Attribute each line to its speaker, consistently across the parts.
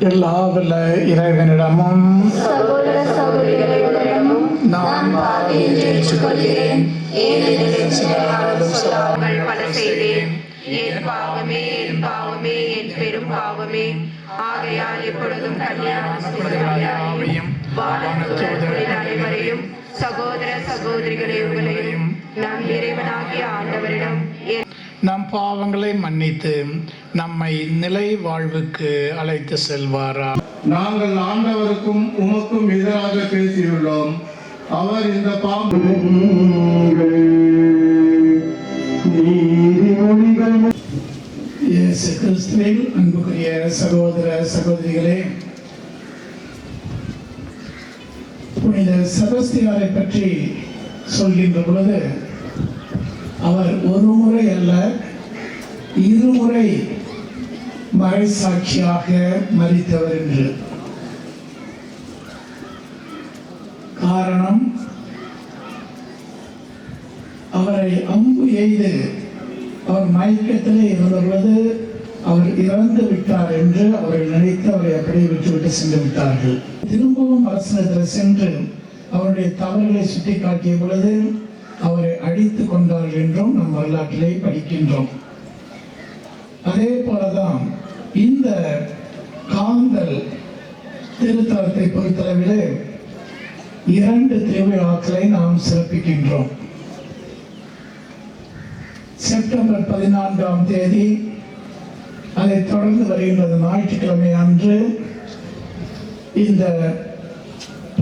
Speaker 1: எல்லா வல்ல இறைவனிடமும்
Speaker 2: பாவமே ஆகையால் எப்பொழுதும் கல்யாணம் அனைவரையும் சகோதர சகோதரிகளை உங்களையும் நம் இறைவனாகிய ஆண்டவரிடம் என்
Speaker 1: நம் பாவங்களை மன்னித்து நம்மை நிலை வாழ்வுக்கு அழைத்து செல்வாரா?
Speaker 3: நாங்கள் ஆண்டவருக்கும் உமக்கும் எதிராக பேசியுள்ளோம். அவர் இந்த பாம்பு
Speaker 1: இயேசு கிறிஸ்துவில் அன்புக்குரிய சகோதர சகோதரிகளே புனித செபஸ்தியாரை பற்றி சொல்கின்ற பொழுது அவர் ஒரு முறை அல்ல இருமுறை மறைசாட்சியாக மறித்தவர் என்று. காரணம் அவரை அம்பு எய்து அவர் மயக்கத்திலே இருந்த பொழுது அவர் இறந்து விட்டார் என்று அவர்கள் நினைத்து அவரை அப்படியே விட்டுவிட்டு சென்று விட்டார்கள். திரும்பவும் அரசனத்தில் சென்று அவருடைய தவறுகளை சுட்டிக்காட்டிய பொழுது அவரை அழித்துக் கொண்டார்கள் என்றும் நம் வரலாற்றிலே படிக்கின்றோம். அதே போலதான் இந்த காந்தல் திருத்தலத்தை பொறுத்தளவிலே இரண்டு திருவிழாக்களை நாம் சிறப்பிக்கின்றோம். செப்டம்பர் பதினான்காம் தேதி அதைத் தொடர்ந்து வருகின்றது ஞாயிற்றுக்கிழமை அன்று இந்த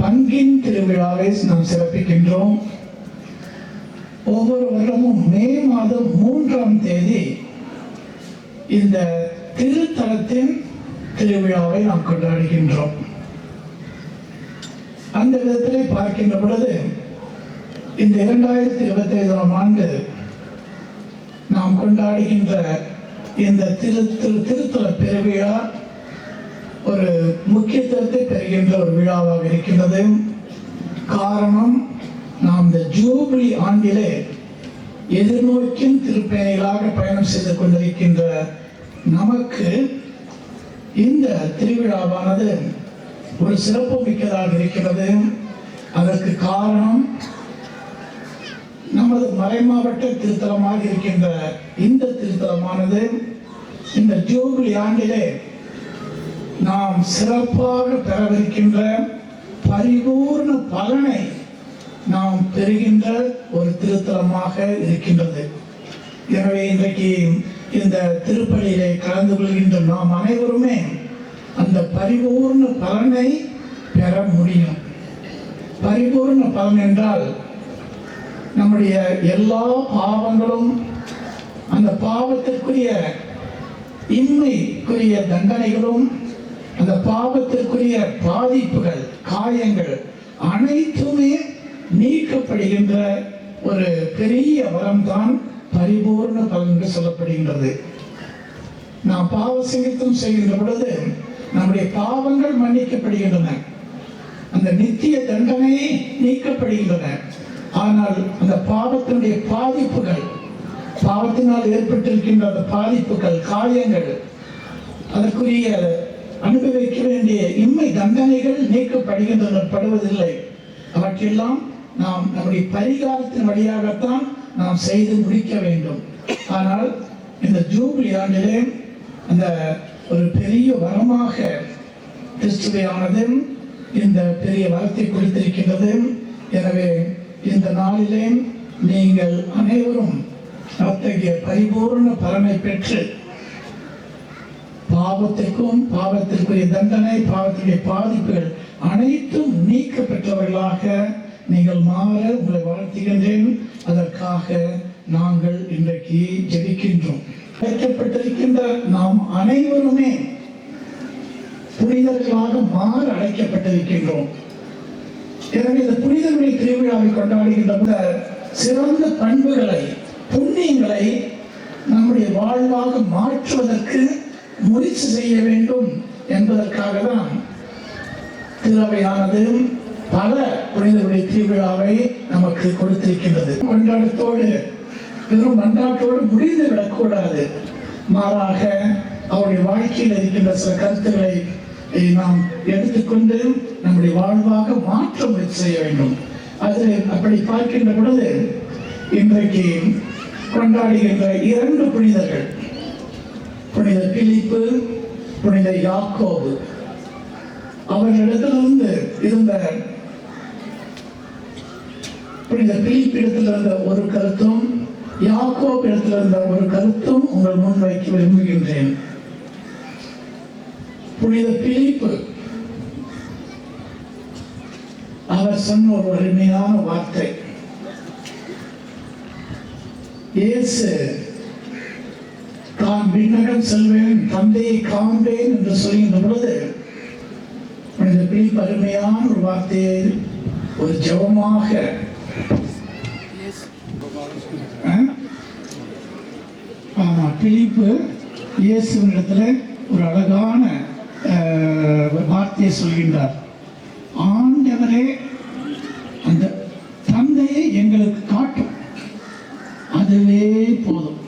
Speaker 1: பங்கின் திருவிழாவை நாம் சிறப்பிக்கின்றோம். ஒவ்வொரு வருடமும் மே மாதம் மூன்றாம் தேதி இந்த திருத்தலத்தின் திருவிழாவை நாம் கொண்டாடுகின்றோம். அந்த விதத்திலே பார்க்கின்ற பொழுது இந்த இரண்டாயிரத்தி இருபத்தி ஐந்தாம் ஆண்டு நாம் கொண்டாடுகின்ற இந்த திரு திரு திருத்தல பெருவிழா ஒரு முக்கியத்துவத்தை பெறுகின்ற ஒரு விழாவாக இருக்கின்றது. காரணம் நாம் இந்த ஜூபிலி ஆண்டிலே எதிர்நோக்கின் திருப்பயணிகளாக பயணம் செய்து கொண்டிருக்கின்ற நமக்கு இந்த திருவிழாவானது ஒரு சிறப்பு மிக்கதாக இருக்கிறது. அதற்கு காரணம் நமது மறைமாவட்ட திருத்தலமாக இருக்கின்ற இந்த திருத்தலமானது. இந்த ஜூபிலி ஆண்டிலே நாம் சிறப்பாக பெறவிருக்கின்ற பரிபூர்ண பலனை பெறுகின்ற ஒரு திருத்தலமாக இருக்கின்றது. எனவே இன்றைக்கு இந்த திருப்பலியிலே கலந்து கொள்கின்ற நாம் அனைவருமே அந்த பரிபூர்ண பலனை பெற முடியும். பரிபூர்ண பலன் என்றால் நம்முடைய எல்லா பாவங்களும் அந்த பாவத்திற்குரிய இன்மைக்குரிய தண்டனைகளும் அந்த பாவத்திற்குரிய பாதிப்புகள் காயங்கள் அனைத்துமே நீக்கப்படுகின்ற ஒரு பெரிய வரம்தான் பரிபூர்ண பலன் என்று சொல்லப்படுகின்றது. நாம் பாவ சிகித்தம் செய்கின்ற பொழுது நம்முடைய பாவங்கள் மன்னிக்கப்படுகின்றன. அந்த நித்திய தண்டனை நீக்கப்படுகின்றன. ஆனால் அந்த பாவத்தினுடைய பாதிப்புகள் பாவத்தினால் ஏற்பட்டிருக்கின்ற அந்த பாதிப்புகள் காயங்கள் அதற்குரிய அனுபவிக்க வேண்டிய இம்மை தண்டனைகள் நீக்கப்படுகின்றன படுவதில்லை. அவற்றெல்லாம் நாம் நம்முடைய பரிகாரத்தின் வழியாகத்தான் நாம் செய்து முடிக்க வேண்டும். ஆனால் இந்த ஜூபிலி ஆண்டிலே அந்த ஒரு பெரிய வரமாக கிறிஸ்துவையானது இந்த பெரிய வரத்தை கொடுத்திருக்கின்றது. எனவே இந்த நாளிலே நீங்கள் அனைவரும் அத்தகைய பரிபூர்ண பலனை பெற்று பாவத்திற்கும் பாவத்திற்குரிய தண்டனை பாவத்திற்குரிய பாதிப்புகள் அனைத்தும் நீக்கப்பெற்றவர்களாக நீங்கள் மாற உங்களை வாழ்த்துகின்றேன் அதற்காக நாங்கள் இன்றைக்கு ஜெபிக்கின்றோம். அழைக்கப்பட்டிருக்கின்ற நாம் அனைவருமே புனிதர்களாக மாற அழைக்கப்பட்டிருக்கின்றோம். எனவே இந்த புனிதர்களின் திருவிழாவை கொண்டாடுகின்ற சிறந்த பண்புகளை புண்ணியங்களை நம்முடைய வாழ்வாக மாற்றுவதற்கு முயற்சி செய்ய வேண்டும் என்பதற்காக தான் திருவையானது பல புனிதர்களுடைய திருவிழாவை நமக்கு கொடுத்திருக்கின்றது. கொண்டாட்டத்தோடு வெறும் மன்றாட்டோடு முடிந்து விடக்கூடாது. மாறாக அவருடைய வாழ்க்கையில் இருக்கின்ற சில கருத்துக்களை நாம் எடுத்துக்கொண்டு நம்முடைய வாழ்வாக மாற்ற முயற்சி செய்ய வேண்டும். அது அப்படி பார்க்கின்ற பொழுது இன்றைக்கு கொண்டாடுகின்ற இரண்டு புனிதர்கள் புனித பிலிப்பு புனித யாக்கோபு. அவர்களிடத்திலிருந்து இருந்த புனித பிலிப் இருந்த ஒரு கருத்தும் யாக்கோப் இடத்தில் இருந்த ஒரு கருத்தும் உங்கள் முன் வைக்க விரும்புகின்றேன். புனித பிலிப்பு அவர் சொன்ன ஒரு அருமையான வார்த்தை. இயேசு தான் விண்ணகம் செல்வேன் தந்தையை காண்பேன் என்று சொல்கின்ற பொழுது புனித பிலிப் அருமையான ஒரு வார்த்தையை ஒரு ஜெபமாக ஆமாம் பிலிப்பு இயேசுவனிடத்தில் ஒரு அழகான வார்த்தையை சொல்கின்றார். ஆண்டவரே அந்த தந்தையை எங்களுக்கு காட்டும் அதுவே போதும்.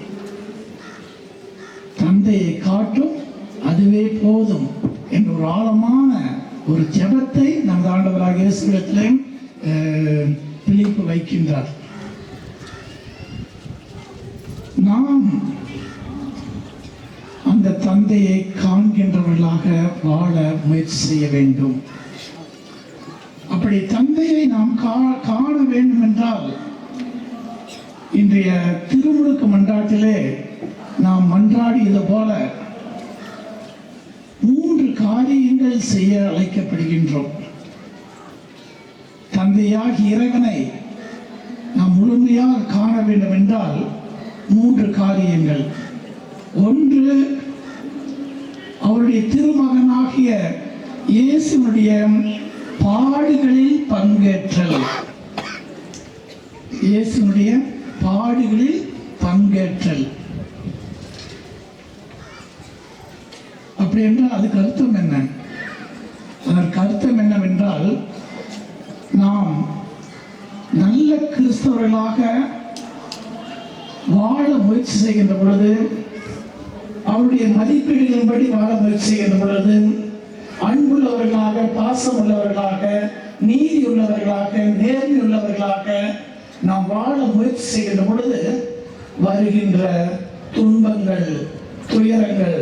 Speaker 1: தந்தையை காட்டும் அதுவே போதும் என்ற ஒரு ஆழமான ஒரு ஜெபத்தை நமது ஆண்டவராக இயேசுவிடத்திலே பிழைப்பு வைக்கின்றார். நாம் அந்த தந்தையை காண்கின்றவர்களாக வாழ முயற்சி செய்ய வேண்டும். அப்படி தந்தையை நாம் கா- காண வேண்டும் என்றால் இன்றைய திருமுழுக்கு மன்றாட்டிலே நாம் மன்றாடியது போல மூன்று காரியங்கள் செய்ய அழைக்கப்படுகின்றோம். தந்தையாகி இறைவனை நாம் முழுமையாக காண வேண்டும் என்றால் மூன்று காரியங்கள். ஒன்று அவருடைய திருமகனாகிய இயேசுனுடைய பாடுகளில் பங்கேற்றல். இயேசுனுடைய பாடுகளில் பங்கேற்றல். அப்படி என்றால் அதுக்கு அர்த்தம் என்ன? அதற்கு அர்த்தம் என்னவென்றால் நாம் நல்ல கிறிஸ்தவர்களாக வாழ முயற்சி செய்கின்ற பொழுது அவருடைய மதிப்பீடுகளின்படி வாழ முயற்சி செய்கின்ற பொழுது அன்புள்ளவர்களாக பாசம் உள்ளவர்களாக நீதி உள்ளவர்களாக நேர்மை உள்ளவர்களாக நாம் வாழ முயற்சி செய்கின்ற பொழுது வருகின்ற துன்பங்கள் துயரங்கள்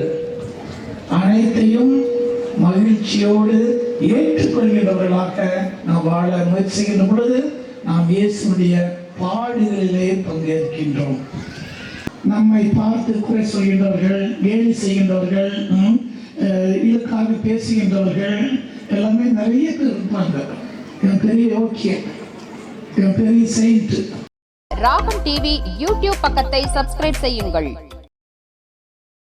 Speaker 1: அனைத்தையும் மகிழ்ச்சியோடு ஏற்றுக்கொள்கின்றவர்களாக நாம் வாழ முயற்சி செய்கின்ற பொழுது நாம் இயேசுடைய பாடுகளிலே பங்கேற்கின்றோம். நம்மை பார்த்து குறை சொல்கின்றவர்கள் கேலி செய்கின்றவர்கள் இதுக்காக பேசுகின்றவர்கள் எல்லாமே நிறைய பேர் இருப்பாங்க. என் பெரிய ஓகே என் பெரிய செயின்ட்
Speaker 4: ராகம் டிவி யூடியூப் பக்கத்தை சப்ஸ்கிரைப் செய்யுங்கள்.